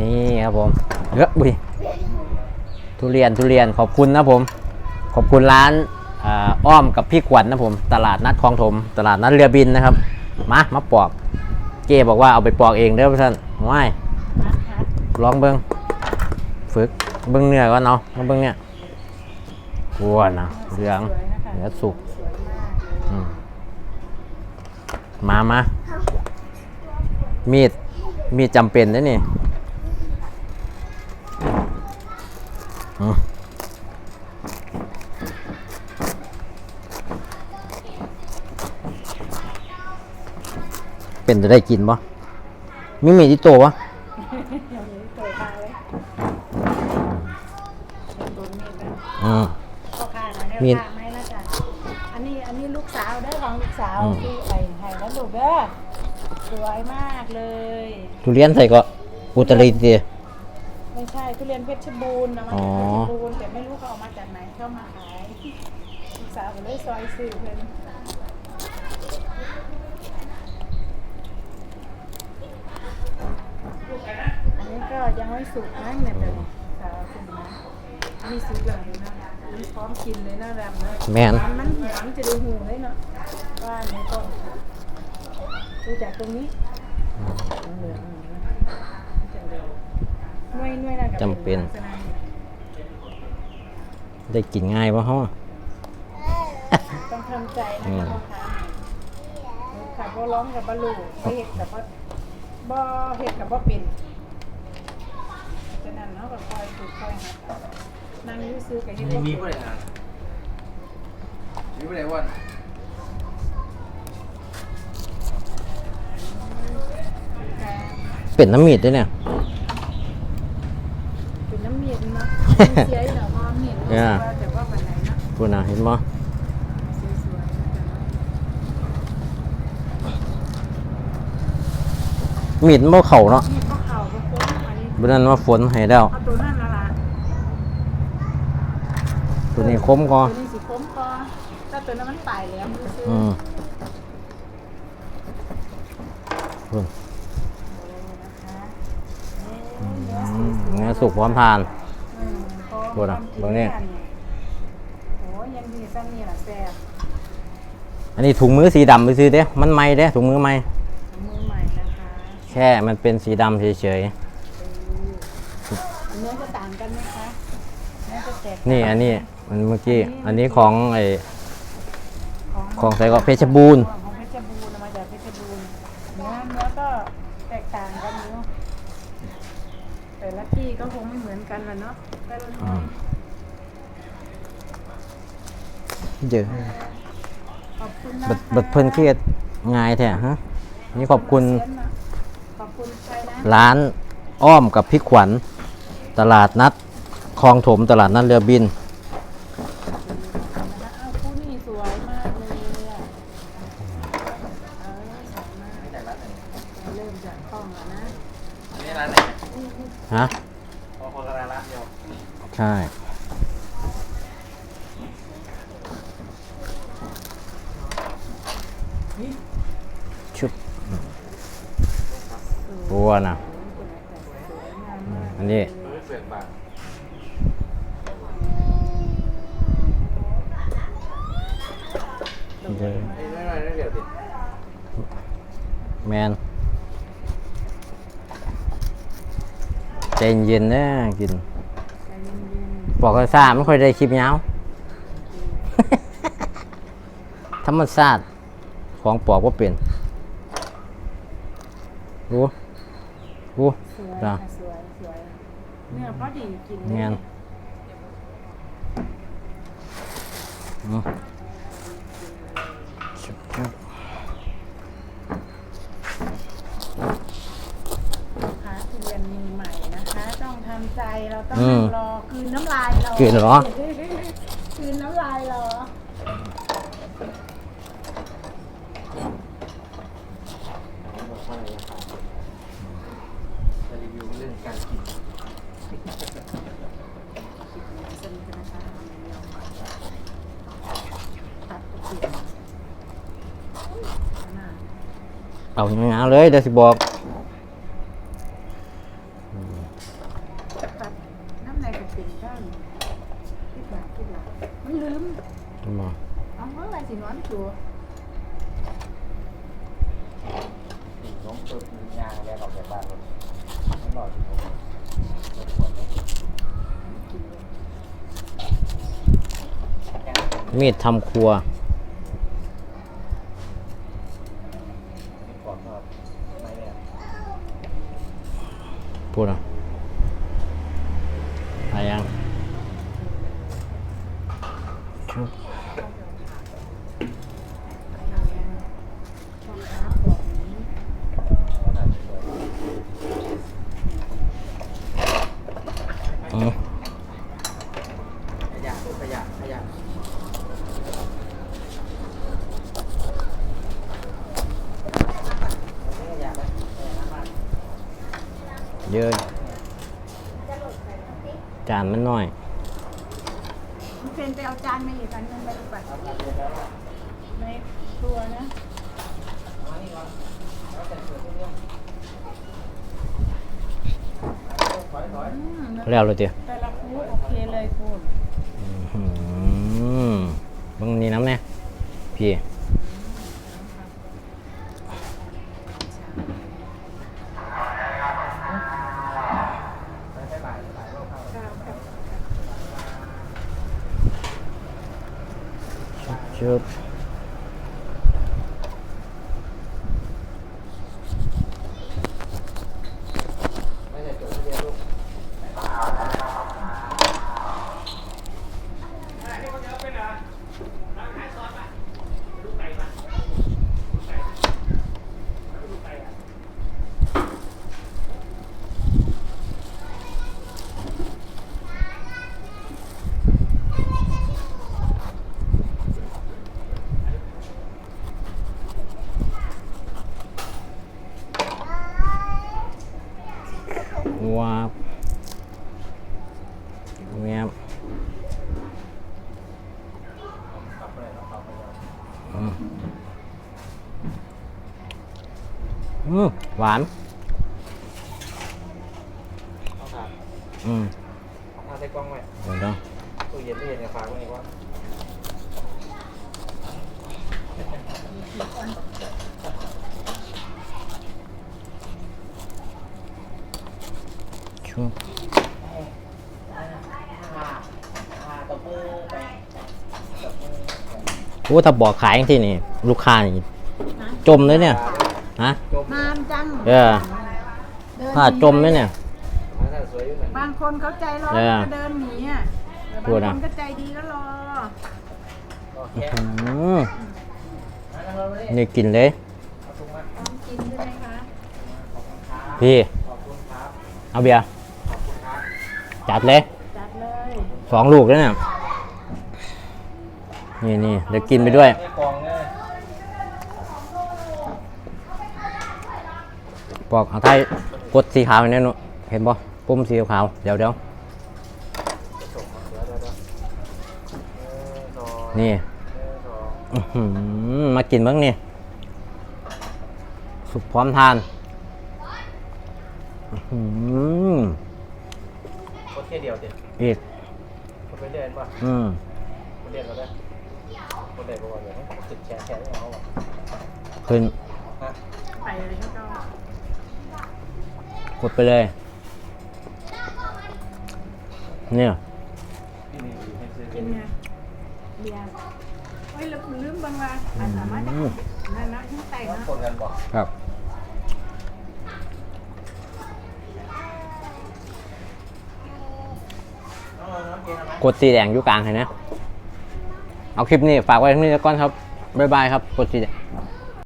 นี่ครับผมเยอะบุยทุเรียนทุเรียนขอบคุณนะผม ขอบคุณร้านอ้อมกับพี่ขวัญนะผม ตลาดนัดคลองถม ตลาดนัดเรือบินนะครับ มา มาปอก เจ้บอกว่าเอาไปปอกเองเด้อพี่ท่านว่ลองเบิ้งฝึกเบิ้งเนื้อก่อนเนาะมาเบิ้งเนี่ยวัวนะเหลืองเนื้อสุกมามามีด มีดจำเป็นนะนี่ อืมเป็นจะได้กินปะมีมีดที่โตวะอืมพ่อค้านะเด้อมีดค้าไหมนะจ๊ะอันนี้อันนี้ลูกสาวเด้อของลูกสาวอืมที่ไอ้ไห้แล้วลูกเด้อสวยมากเลย ทุเรียนใส่ก็อุตริเดียไม่ ใช่ทุเรียนเพชรบูรณ์นะมาอ๋อจากเพชรบูรณ์แต่ไม่รู้เขาเอามาจากไหนเข้ามาขายลูกสาวก็เลยซอยสื่อเพิ่นอันนี้ก็ยังไม่สุกนะเนี่ยแต่สาวสุกนะอันนี้สุกแล้วนะอันนี้พร้อมกินเลยนะแรมนะแมนมันมันหอมจะดูหูเลยเนาะว่าอันนี้ต้นดูจากตรงนี้เหลืองๆจะเหลืองหน่วยหน่วยนั่นก็ จำเป็นลักษณะนี้ได้กินง่ายปะฮะต้องทำใจนะอืมคะลูกค้าขับว่าร้องกับบอลูบ่เห็ดกับว่าบ่เห็ดกับว่าเป็นฉะนั้นเนาะก็คอยฝึกคอยหัดนั่งอยื้อซื้อกับเฮ็ดไม่บ่มีเป็ผู้นใดอ่านมีผู้ใดวันค่ะเป็นน้ำมีดด้วยเนี่ย เป็นน้ำเมียน เนาะเสียอยู่เนาะพอเมียนเนี่ยว่าแต่ว่าวันไหนเนาะพูดนะเห็นบ่สวยๆนะคะมีดมันบ่เข่าเนาะนี่ก็เข่าก็โค้งอันนี้บนนั้นว่าฝนให้แล้ว เอาตัวนั่นละละตัวนี้คมก็ตัวนี้สีโค้งก็ถ้าตัวนั้นมันตายแล้วมันซื้ออืมพุ่นนะคะอืมเนื้อสุกพร้อมทานอืมพอโบราณเบิ่งนี่โอ้ยยังดีซ้ำนี่ล่ะแซ่บอันนี้ถุงมือสีดำไปซื้อเด้ มันไหม่เด้ถุงมือไหม่มือใหม่นะคะแค่มันเป็นสีดำเฉยเนื้อจะต่างกันไหมคะเนื้อจะแตกๆ นี่อันนี้มันเมื่อกี้ อันนี้ของไอของของใส่ก็เพชรบูรณ์ ของเพชรบูรณ์เอามาจากเพชรบูรณ์เนื้อเนื้อก็แตกต่างกันเนาะ แต่ละที่ก็คงไม่เหมือนกันละเนาะแต่ละที่เยอะขอบคุณนะบัดคะบัดเพิ่นเครียดง่ายแท้ฮะนี่ขอบคุณขอบคุณใครนะร้านอ้อมกับพี่ขวัญ ตลาดนัดคลองถมตลาดนัดเรือบิน อ้าวคู่นี่สวยมากเลยอะเออสวยมาก แต่ละไหน เริ่มจากกล้องแล้วนะ อันนี้ร้านไหน ฮะ พอคนละร้านเดียว ใช่ ชุบบัวนะอันนี้มือเปลือกบางเดี๋ยวนี่ไม่ไม่ไม่เดี๋ยวดิแมนใจเย็นนะกิน บอกกันซ่าไม่ค่อยได้คลิปยาว ธรรมชาติของปอกว่าเป็นรู้รู้ๆสวยจ้ะค่ะสวยสวยเนื้อพอดีกินแมนอืมชุบชุบ นะคะทุเรียนมีใหม่นะคะ ต้องทำใจ เราต้องอืนั่มงรอคืนน้ำลายเราคืนเหรอ คืนน้ำลายเราบอกว่าอะไรราคาจะรีวิวเรื่องการกินสนิทกันนะคะตัดเปลี่ยนขนาดเอาอย่างๆเลยเดี๋ยวสิบอกานคิดหลักคิดหลักมันลืมมาเอาเมื่อไหร่สินอนตัวน้องตัวมีงานแล้วออกจากบ้านรถน้องหลอดอยู่ตรงนี้รถขวดรถยังมีดทำครัวมีขวดก็ไม่เนี่ยพูดอะอะไรยังชุบ ช่อง ค้าบอาจะสวยอืมขยะขยะขยะเยอะจานมันน้อย นเป็นไปเอาจานมาอีกอันนึงไปดูไปเอามาเรียนแล้วล่ะในครัวนะเอามานี่ก่อนแล้วแต่งตัวพวกเนี้ยถอยถอยอืมแล้วเลยเตียแต่ละคูโอเคเลยคุณ อืมเบางนี้น้ำเนี่ยพี่ ไปใช้บ่ายบ่ายรอบเข้า ข้าวกับ ชุบ ไม่ใช่ตัวเรียนลูก วาบเงียบ กลับไปเลยเราเข้าไปแล้ว อืมอืมหวาน เอาถาดอืมเอาถาดใส่กล้องไว้เดี๋ยวเดี๋ยวตู้เย็นตู้เย็นเนี่ยฝากไว้อีกว่าชุบ ตบมือไปตบมือ โอ้ถ้าบอกขายที่นี่ลูกค้านี่จมเลยเนี่ยฮะจมนานจังเออเดินถ้าจมเลยเนี่ยมาถ้าสวยอยู่หน่อยบางคนเขาใจร้อนเออก็เดินหนีอะแต่พูดบางนะคนก็ใจดีก็รอก็แค่อืมมาแล้วเราเลยนี่กินเลยเอาถุงมาพร้อมกินใช่ไหมคะขอบคุณครับพี่ขอบคุณครับเอาเบียร์ขอบคุณครับจัดเลย จัดเลยสองลูกแล้วเนี่ย นี่นี่เดี๋ยวกินไปด้วยได้กองเลยปอกเอาไทยกดสีขาวให้แน่นอนเห็นป่ะปุ่มสีขาวเดี๋ยวเดี๋ยวจะส่งมาเดี๋ยวเดี๋ยวเดี๋ยวเออสองนี่เออสองอื้อหือมากินบ้างนี่สุกพร้อมทานอื้อหือโคตรแค่เดียวเด็ดอีกคนไปเรียนป่ะอืมคนเรียนก็ได้ คนเรียนก็ว่าอย่างนี้จุดแชร์แชร์ให้เขาอะขึ้นฮะไปเลยก็ต้องกดไปเลย เนี่ย ที่นี่อยู่ให้ซื้อกินไงเบียร์เฮ้ยเราลืมบางว่าอาจสามารถจะนั่นนะทั้งแต่งน้องนะคนกันบอกครับ น้องน้องเกณฑ์ทำไมกดสีแดงอยู่กลางเห็นไหม เอาคลิปนี้ฝากไว้ที่นี่แล้วก่อนครับบ๊ายบายครับกดสีแด